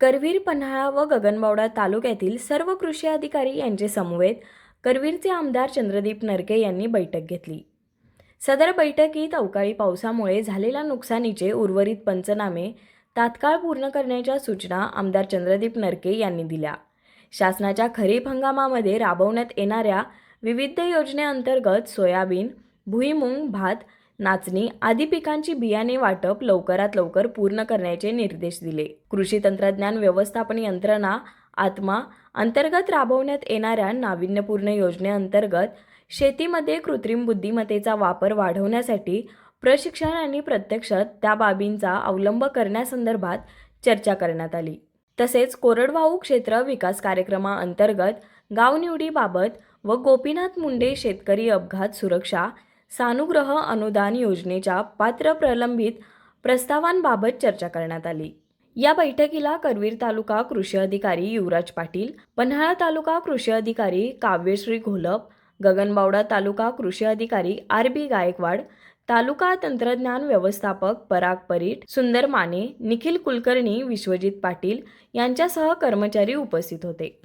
करवीर पन्हाळा व गगनबावडा तालुक्यातील सर्व कृषी अधिकारी यांचे समवेत करवीरचे आमदार चंद्रदीप नरके यांनी बैठक घेतली. सदर बैठकीत अवकाळी पावसामुळे झालेल्या नुकसानीचे उर्वरित पंचनामे तात्काळ पूर्ण करण्याच्या सूचना आमदार चंद्रदीप नरके यांनी दिल्या. शासनाच्या खरीप हंगामामध्ये राबवण्यात येणाऱ्या विविध योजनेअंतर्गत सोयाबीन भुईमुंग भात नाचणी आदी पिकांची बियाणे वाटप लवकरात लवकर पूर्ण करण्याचे निर्देश दिले. कृषी तंत्रज्ञान व्यवस्थापन यंत्रणा आत्मा अंतर्गत राबवण्यात येणाऱ्या नाविन्यपूर्ण योजनेअंतर्गत शेतीमध्ये कृत्रिम बुद्धिमत्तेचा वापर वाढवण्यासाठी प्रशिक्षण आणि प्रत्यक्षात त्या बाबींचा अवलंब करण्यासंदर्भात चर्चा करण्यात आली. तसेच कोरडवाहू क्षेत्र विकास कार्यक्रमाअंतर्गत गाव निवडीबाबत व गोपीनाथ मुंडे शेतकरी अपघात सुरक्षा सानुग्रह अनुदान योजनेच्या पात्र प्रलंबित प्रस्तावांबाबत चर्चा करण्यात आली. या बैठकीला करवीर तालुका कृषी अधिकारी युवराज पाटील पन्हाळा तालुका कृषी अधिकारी काव्यश्री घोलप गगनबावडा तालुका कृषी अधिकारी आर बी गायकवाड तालुका तंत्रज्ञान व्यवस्थापक पराग परीट सुंदर माने निखिल कुलकर्णी विश्वजित पाटील यांच्यासह कर्मचारी उपस्थित होते.